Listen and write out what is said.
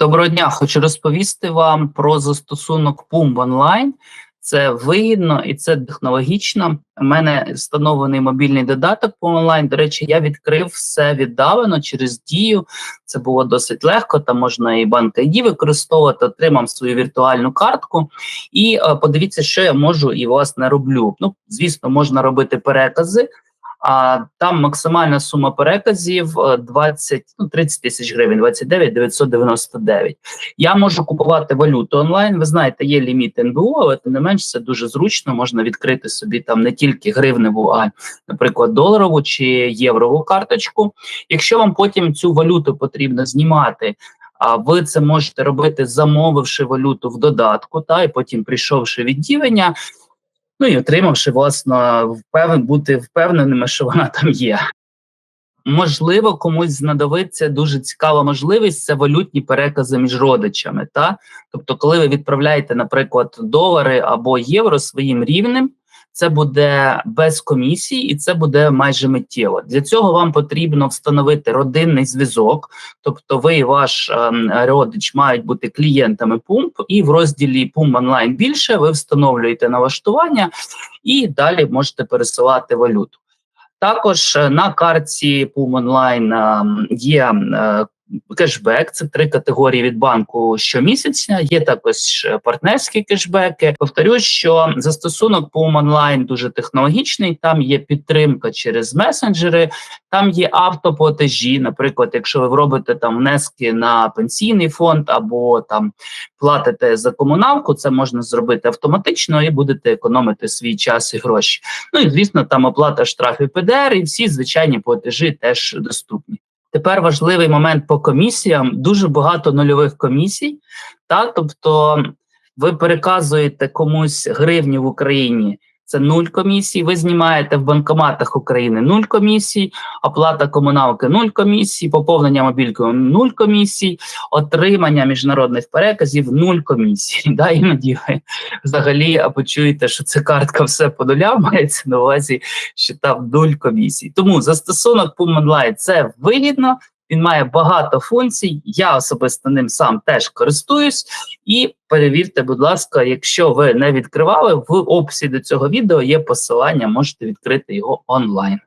Доброго дня, хочу розповісти вам про застосунок Pumb Online. Це вигідно і це технологічно. У мене встановлений мобільний додаток Pumb Online. До речі, я відкрив все віддалено через дію. Це було досить легко. Там можна і банк ID використовувати, отримав свою віртуальну картку. І е, подивіться, що я можу і власне роблю. Ну, звісно, можна робити перекази. А там максимальна сума переказів е, 20, ну 30 тисяч гривень, 29 999. Я можу купувати валюту онлайн. Ви знаєте, є ліміт НБУ, але тим не менш це дуже зручно. Можна відкрити собі там не тільки гривневу, а наприклад, доларову чи єврову карточку. Якщо вам потім цю валюту потрібно знімати. А ви це можете робити, замовивши валюту в додатку, та і потім прийшовши відділення, ну і отримавши власне впевнен, бути впевненими, що вона там є. Можливо, комусь знадобиться дуже цікава можливість це валютні перекази між родичами. Та? Тобто, коли ви відправляєте, наприклад, долари або євро своїм рівнем, це буде без комісії, і це буде майже миттєво. Для цього вам потрібно встановити родинний зв'язок, тобто ви і ваш ем, родич мають бути клієнтами пумп, і в розділі пумп онлайн більше ви встановлюєте налаштування і далі можете пересилати валюту. Також е, на картці Pum Online є е, кешбек. Це три категорії від банку щомісяця. Є також е, партнерські кешбеки. Повторюсь, що застосунок Pum Online дуже технологічний. Там є підтримка через месенджери, там є автоплатежі. Наприклад, якщо ви робите там внески на пенсійний фонд або там платите за комуналку, це можна зробити автоматично і будете економити свій час і гроші. Ну і звісно, там оплата штрафів ПДР і всі звичайні платежі теж доступні. Тепер важливий момент по комісіям. Дуже багато нульових комісій. Та тобто, ви переказуєте комусь гривні в Україні. Це нуль комісій. Ви знімаєте в банкоматах України нуль комісій, оплата комуналки нуль комісій, поповнення мобількою нуль комісій, отримання міжнародних переказів нуль комісій. Да, іноді ви взагалі почуєте, що це картка все по нулям, мається на увазі, що там нуль комісій. Тому застосунок Online – це вигідно. Він має багато функцій. Я особисто ним сам теж користуюсь. І перевірте, будь ласка, якщо ви не відкривали, в описі до цього відео є посилання, можете відкрити його онлайн.